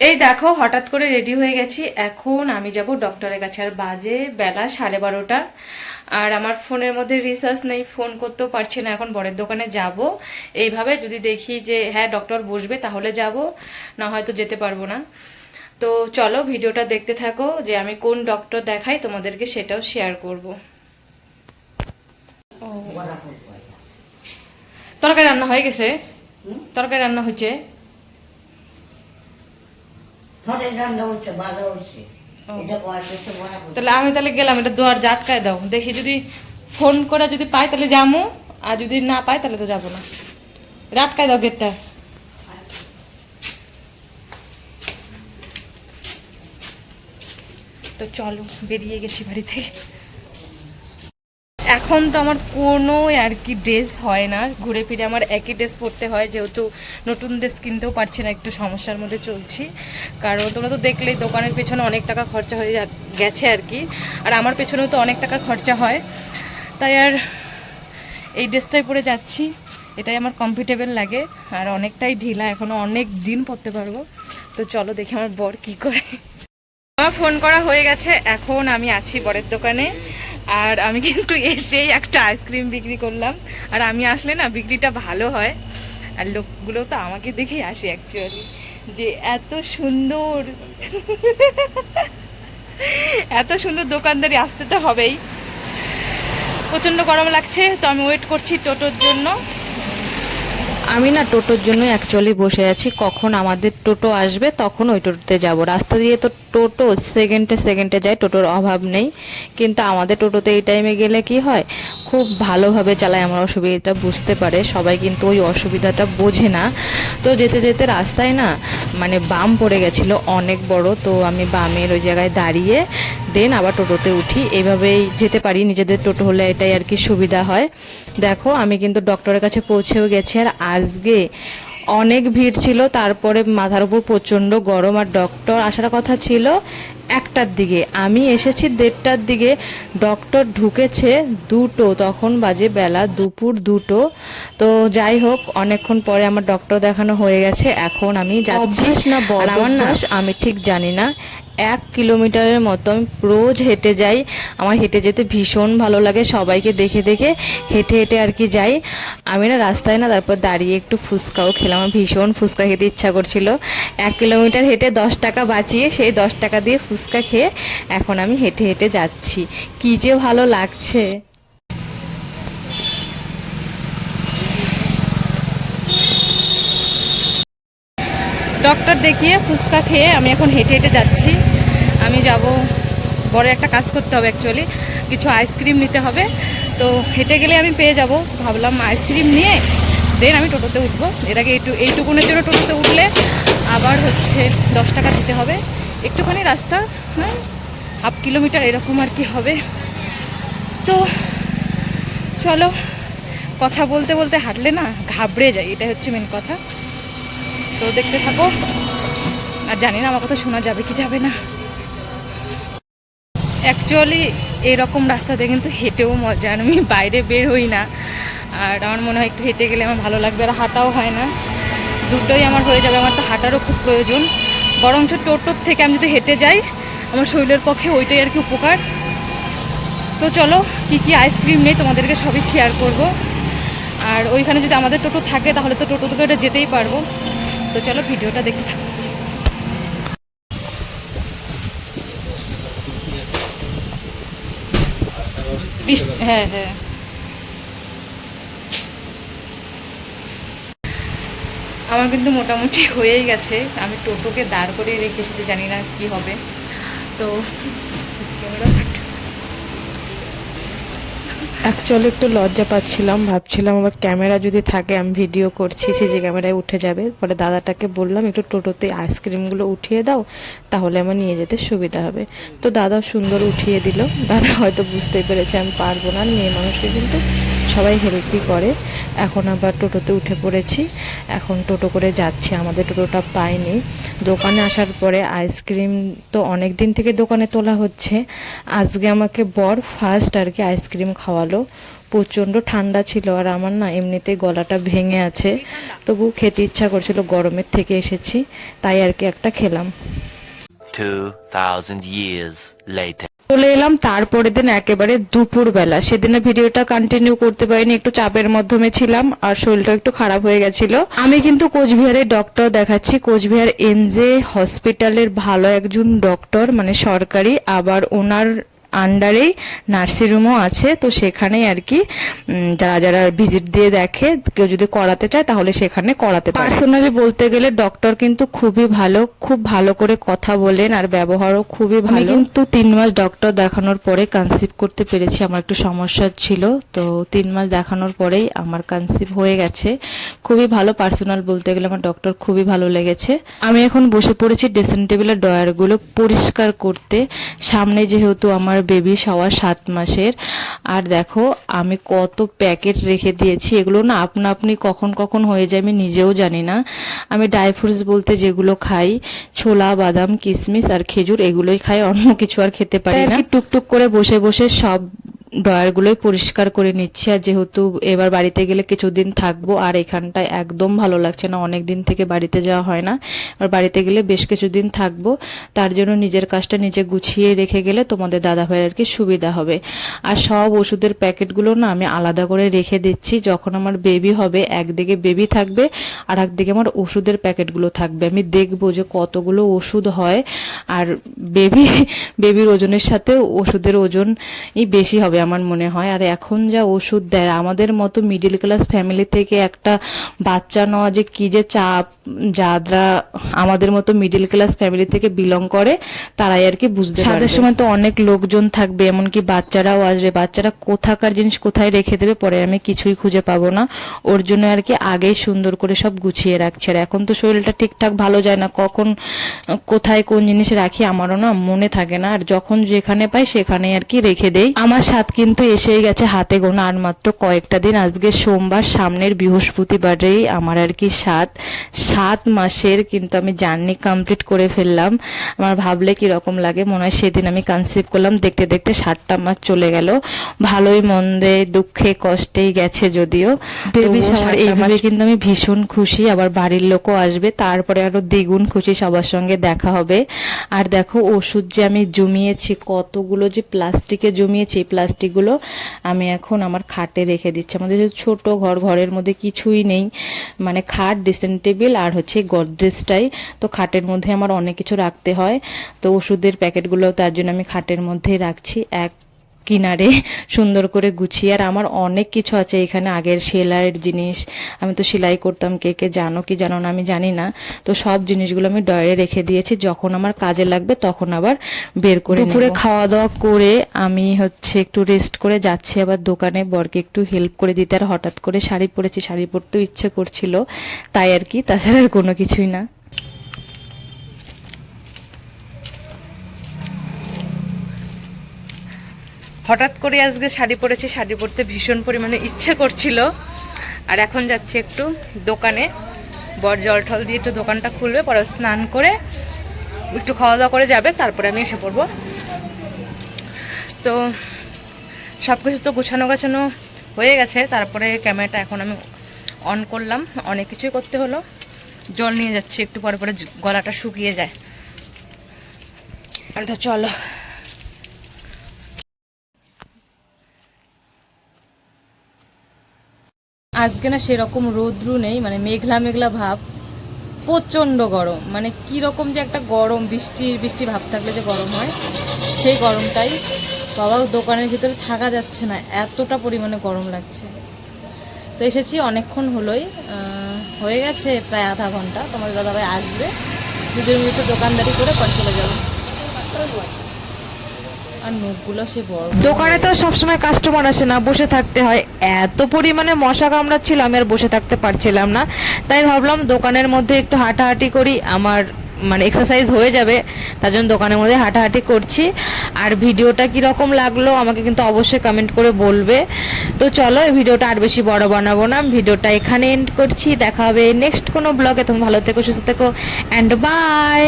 এই দেখো হঠাৎ করে রেডি হয়ে গেছি। এখন আমি যাব ডক্টরের কাছে। আর বাজে বেলা সাড়ে বারোটা। আর আমার ফোনের মধ্যে রিসার্চ নেই ফোন করতেও পারছি না। এখন বরের দোকানে যাব। এইভাবে যদি দেখি যে হ্যাঁ ডক্টর বসবে তাহলে যাব। না হয়তো যেতে পারব না। তো চলো ভিডিওটা দেখতে থাকো যে আমি কোন ডক্টর দেখাই তোমাদেরকে সেটাও শেয়ার করব। ও। তরকারি রান্না হয়ে গেছে? তরকারি রান্না হচ্ছে থরে রান্না হচ্ছে ভালো হচ্ছে ও। এটা কয়েকটা বড় করে তাহলে আমি তাহলে গেলাম এটা দুয়ার জাটকায় দাও। দেখি যদি ফোন করে যদি পাই তাহলে যাব আর যদি না পাই তাহলে তো যাব না। রাটকায় দাও গেটটা। তো চলো বেরিয়ে গেছি বাড়ি থেকে এখন তো আমার কোনো আর কি ড্রেস হয় না। ঘুরে ফিরে আমার একই ড্রেস পরতে হয়, যেহেতু নতুন ড্রেস কিনতেও পারছি না, একটু সমস্যার মধ্যে চলছি। কারণ তোমরা তো দেখলেই দোকানের পেছনে অনেক টাকা খরচা হয়ে গেছে আর কি। আর আমার পেছনেও তো অনেক টাকা খরচা হয়। তাই আর এই ড্রেসটাই পরে যাচ্ছি। এটাই আমার কমফর্টেবল লাগে। আর অনেকটাই ঢিলা এখনও অনেক দিন পরতে পারব। তো চলো দেখি আমার বর কি করে। আমার ফোন করা হয়ে গেছে। এখন আমি আছি বরের দোকানে। আর আমি কিন্তু এসেই একটা আইসক্রিম বিক্রি করলাম। আর আমি আসলে না, বিক্রিটা ভালো হয়। আর লোকগুলো তো আমাকে দেখেই আসে অ্যাকচুয়ালি যে এত সুন্দর। এত সুন্দর দোকানদারি আসতে তো হবেই। প্রচণ্ড গরম লাগছে, তো আমি ওয়েট করছি টোটোর জন্য। আমি না টোটোর জন্য অ্যাকচুয়ালি বসে আছি। কখন আমাদের টোটো আসবে, তখন ওই টোটোতে যাব। রাস্তা দিয়ে তো টোটো সেকেন্ডে সেকেন্ডে যায়, টোটোর অভাব নেই। কিন্তু আমাদের টোটোতে এই টাইমে গেলে কি হয়? খুব ভালোভাবে চালায় আমার অসুবিধাটা বুঝতে পারে। সবাই কিন্তু ওই অসুবিধাটা বোঝে না। তো যেতে যেতে রাস্তায় না মানে বাম পড়ে গেছিল অনেক বড়। তো আমি বামের ওই জায়গায় দাঁড়িয়ে, দেন আবার টোটোতে উঠি। এইভাবেই যেতে পারি। নিজেদের টোটো হলে এটাই আর কি সুবিধা হয়। দেখো, আমি কিন্তু ডক্টরের কাছে পৌঁছেও গেছি। আর আজকে অনেক ভিড় ছিল তারপরে মাথার উপর প্রচণ্ড গরম আর ডক্টর আসার কথা ছিল একটার দিকে। আমি এসেছি দেড়টার দিকে ডক্টর ঢুকেছে দুটো তখন বাজে বেলা দুপুর দুটো। তো যাই হোক অনেকক্ষণ পরে আমার ডক্টর দেখানো হয়ে গেছে এখন আমি যাচ্ছি। না আমার না আমি ঠিক জানি না। এক কিলোমিটারের মতো আমি রোজ হেঁটে যাই। আমার হেঁটে যেতে ভীষণ ভালো লাগে, সবাইকে দেখে দেখে হেঁটে হেঁটে আর কি যাই। আমি না রাস্তায় না তারপর দাঁড়িয়ে একটু ফুচকাও খেলাম, আমার ভীষণ ফুচকা খেতে ইচ্ছা করছিল। এক কিলোমিটার হেঁটে দশ টাকা বাঁচিয়ে সেই দশ টাকা দিয়ে ফুচকা খেয়ে এখন আমি হেঁটে হেঁটে যাচ্ছি। কী যে ভালো লাগছে। ডক্টর দেখিয়ে ফুচকা খেয়ে আমি এখন হেঁটে হেঁটে যাচ্ছি। আমি যাব, বড় একটা কাজ করতে হবে অ্যাকচুয়ালি কিছু আইসক্রিম নিতে হবে। তো হেঁটে গেলে আমি পেয়ে যাব। ভাবলাম আইসক্রিম নিয়ে দেন আমি টোটোতে উঠবো। এর আগে এইটু এইটুকুনের জন্য টোটোতে উঠলে আবার হচ্ছে দশ টাকা দিতে হবে। একটুখানি রাস্তা হ্যাঁ হাফ কিলোমিটার এরকম আর কি হবে। তো চলো, কথা বলতে বলতে হাঁটলে না ঘাবড়ে যাই এটাই হচ্ছে মেন কথা। তো দেখতে থাকো। আর জানি না, আমার কথা শোনা যাবে কি যাবে না। অ্যাকচুয়ালি এরকম রাস্তাতে কিন্তু হেঁটেও মজা, আর আমি বাইরে বের হই না। আর আমার মনে হয় একটু হেঁটে গেলে আমার ভালো লাগবে, আর হাঁটাও হয় না। দুটোই আমার হয়ে যাবে, আমার তো হাঁটারও খুব প্রয়োজন। বরঞ্চ টোটোর থেকে আমি যদি হেঁটে যাই, আমার শরীরের পক্ষে ওইটাই আর কি উপকার। তো চলো, কি কি আইসক্রিম নেই তোমাদেরকে সবই শেয়ার করব। আর ওইখানে যদি আমাদের টোটো থাকে, তাহলে তো টোটো থেকে ওটা যেতেই পারব। তো চলো ভিডিওটা দেখতে থাকো। হ্যাঁ হ্যাঁ। আমার কিন্তু মোটামুটি হয়েই গেছে। আমি টোটোকে দাঁড় করিয়ে রেখে এসেছি, জানি না কি হবে। তো অ্যাকচুয়ালি একটু লজ্জা পাচ্ছিলাম, ভাবছিলাম আমার ক্যামেরা যদি থাকে, আমি ভিডিও করছি সিসি ক্যামেরায় উঠে যাবে। পরে দাদাটাকে বললাম, একটু টোটোতে আইসক্রিমগুলো উঠিয়ে দাও, তাহলে আমার নিয়ে যেতে সুবিধা হবে। তো দাদা সুন্দর উঠিয়ে দিল। দাদা হয়তো বুঝতেই পেরেছে, আমি পারব না মেয়ে মানুষকে কিন্তু সবাই হেল্পই করে। এখন আবার টোটোতে উঠে পড়েছি। এখন টোটো করে যাচ্ছি আমাদের টোটোটা পাইনি। দোকানে আসার পরে আইসক্রিম তো অনেক দিন থেকে দোকানে তোলা হচ্ছে। আজকে আমাকে বর ফার্স্ট আর কি আইসক্রিম খাওয়ালো। প্রচণ্ড ঠান্ডা ছিল আর আমার না এমনিতেই গলাটা ভেঙে আছে। তবু খেতে ইচ্ছা করছিল গরমের থেকে এসেছি তাই আর কি একটা খেলাম। 2,000 years later. চলে এলাম, তারপরের দিন একেবারে দুপুরবেলা। সেদিনে ভিডিওটা কন্টিনিউ করতে পারিনি, একটু চাপের মাধ্যমে ছিলাম, আর শরীরটা একটু খারাপ হয়ে গেছিল। আমি কিন্তু কোচবিহারের ডক্টর দেখাচ্ছি, কোচবিহার এনজে হসপিটালের ভালো একজন ডক্টর মানে সরকারি, আবার ওনার আন্ডারেই নার্সিংরুমও আছে তো সেখানেই আর কি যারা যারা ভিজিট দিয়ে দেখে কেউ যদি করাতে চায় তাহলে সেখানে করাতে পারে। পার্সোনালি বলতে গেলে ডক্টর কিন্তু খুবই ভালো খুব ভালো করে কথা বলেন আর ব্যবহারও খুবই ভালো। কিন্তু তিন মাস ডক্টর দেখানোর পরে কনসিভ করতে পেরেছি আমার একটু সমস্যা ছিল তো তিন মাস দেখানোর পরেই আমার কনসিভ হয়ে গেছে। খুবই ভালো পার্সোনাল বলতে গেলে আমার ডক্টর খুবই ভালো লেগেছে। আমি এখন বসে পড়েছি ড্রেসিং টেবিলের ডয়ারগুলো পরিষ্কার করতে সামনে যেহেতু আমার বেবি সওয়া সাত মাসের। আর দেখো আমি কত প্যাকেট রেখে দিয়েছি। এগুলো না আপনা আপনি কখন কখন হয়ে যায় আমি নিজেও জানি না। আমি ড্রাই ফ্রুটস বলতে যেগুলো খাই ছোলা বাদাম কিশমিশ আর খেজুর এগুলোই খাই। অন্য কিছু আর খেতে পারি না। টুকটুক করে বসে বসে সব ড্রয়ারগুলোই পরিষ্কার করে নিচ্ছি। আর যেহেতু এবার বাড়িতে গেলে কিছুদিন থাকব, আর এখানটায় একদম ভালো লাগছে না, অনেক দিন থেকে বাড়িতে যাওয়া হয় না। আর বাড়িতে গেলে বেশ কিছুদিন থাকব, তার জন্য নিজের কাজটা নিজে গুছিয়ে রেখে গেলে তোমাদের দাদা ভাইয়ের আর কি সুবিধা হবে। আর সব ওষুধের প্যাকেটগুলো না আমি আলাদা করে রেখে দিচ্ছি, যখন আমার বেবি হবে, একদিকে বেবি থাকবে, আর একদিকে আমার ওষুধের প্যাকেটগুলো থাকবে। আমি দেখব যে কতগুলো ওষুধ হয়, আর বেবি বেবির ওজনের সাথে ওষুধের ওজনই বেশি হবে। আমার মনে হয়। আর এখন যা ওষুধ দেয় আমাদের মতো মিডিল ক্লাস ফ্যামিলি থেকে একটা বাচ্চা নেওয়া যে কি যে চাপ যারা আমাদের মতো মিডিল ক্লাস ফ্যামিলি থেকে বিলং করে তারাই আর কি বুঝতে পারবে। সময় তো অনেক লোকজন থাকবে এমনকি বাচ্চারাও আসবে। বাচ্চারা কোথাকার জিনিস কোথায় রেখে দেবে পরে আমি কিছুই খুঁজে পাবো না। ওর জন্য আর কি আগেই সুন্দর করে সব গুছিয়ে রাখছে। আর এখন তো শরীরটা ঠিকঠাক ভালো যায় না। কখন কোথায় কোন জিনিস রাখি আমারও না মনে থাকে না। আর যখন যেখানে পাই সেখানে আর কি রেখে দেই। আমার সাথ কিন্তু এসেই গেছে হাতে গোনা। আর মাত্র কয়েকটা দিন আজকে সোমবার সামনের বৃহস্পতিবারেই আমার আর কি সাত। সাত মাসের কিন্তু আমি জার্নি কমপ্লিট করে ফেললাম। আমার ভাবলে কি রকম লাগে মনে হয় সেদিন আমি কনসিভ করলাম। দেখতে দেখতে সাতটা মাস চলে গেল। ভালোই মন্দে দুঃখে কষ্টেই গেছে যদিও। বেবি সবার এইভাবে কিন্তু আমি ভীষণ খুশি। আবার বাড়ির লোকও আসবে। তারপরে আরও দ্বিগুণ খুশি সবার সঙ্গে দেখা হবে। আর দেখো ওষুধ যে আমি জমিয়েছি কতগুলো যে প্লাস্টিকে জমিয়েছি এই প্লাস্টিকগুলো আমি এখন আমার খাটে রেখে দিচ্ছি। আমাদের যে ছোট ঘর, ঘরের মধ্যে কিছুই নেই। মানে খাট ড্রেসিং টেবিল আর হচ্ছে গডরেজটাই। তো খাটের মধ্যে আমার অনেক কিছু রাখতে হয়। তো ওষুধের প্যাকেটগুলো তার জন্য আমি খাটের মধ্যেই রাখছি। এক কিনারে সুন্দর করে গুছিয়ে, আর আমার অনেক কিছু আছে এখানে আগের সেলাইয়ের জিনিস। আমি তো সেলাই করতাম কে কে জানো কি জানো না, আমি জানি না। তো সব জিনিসগুলো আমি ডয়ারে রেখে দিয়েছি, যখন আমার কাজে লাগবে তখন আবার বের করে দুপুরে খাওয়া দাওয়া করে আমি হচ্ছে একটু রেস্ট করে যাচ্ছি, আবার দোকানে বরকে একটু হেল্প করে দিতে, আর হঠাৎ করে শাড়ি পরেছি, শাড়ি পরতেও ইচ্ছে করছিল, তাই আর কি, তাছাড়া আর কোনো কিছুই না। হঠাৎ করে আজকে শাড়ি পরেছি, শাড়ি পরতে ভীষণ পরিমাণে ইচ্ছে করছিল। আর এখন যাচ্ছি একটু দোকানে। বর জল টল দিয়ে একটু দোকানটা খুলবে, পরে স্নান করে একটু খাওয়া দাওয়া করে যাবে, তারপরে আমি এসে পড়ব। তো সব কিছু তো গুছানো গাছানো হয়ে গেছে, তারপরে ক্যামেরাটা এখন আমি অন করলাম। অনেক কিছুই করতে হলো। জল নিয়ে যাচ্ছি, একটু পরে পরে গলাটা শুকিয়ে যায়। তো চলো। আজকে না সেরকম রৌদ্রু নেই মানে মেঘলা মেঘলা ভাব, প্রচণ্ড গরম। মানে কি রকম যে একটা গরম বৃষ্টি বৃষ্টি ভাব থাকলে যে গরম হয়, সেই গরমটাই বাবা দোকানের ভিতরে থাকা যাচ্ছে না, এতটা পরিমাণে গরম লাগছে। তো এসেছি, অনেকক্ষণ হলোই হয়ে গেছে প্রায় আধা ঘণ্টা, তোমাদের দাদাভাই আসবে। দুজন মিলে দোকানদারি করে পরে চলে যাব। আর নখগুলো সে বড় দোকানে তো সবসময় কাস্টমার আসে না, বসে থাকতে হয়। এত পরিমাণে মশা কামড়াচ্ছিল আমি আর বসে থাকতে পারছিলাম না। তাই ভাবলাম দোকানের মধ্যে একটু হাঁটাহাঁটি করি, আমার মানে এক্সারসাইজ হয়ে যাবে, তার জন্য দোকানের মধ্যে হাঁটাহাঁটি করছি। আর ভিডিওটা কীরকম লাগল আমাকে কিন্তু অবশ্যই কমেন্ট করে বলবে। তো চলো, এই ভিডিওটা আর বেশি বড় বানাবো না ভিডিওটা এখানে এন্ড করছি। দেখা হবে নেক্সট কোনো ব্লগে তুমি ভালো থেকো, সুস্থ থেকো অ্যান্ড বাই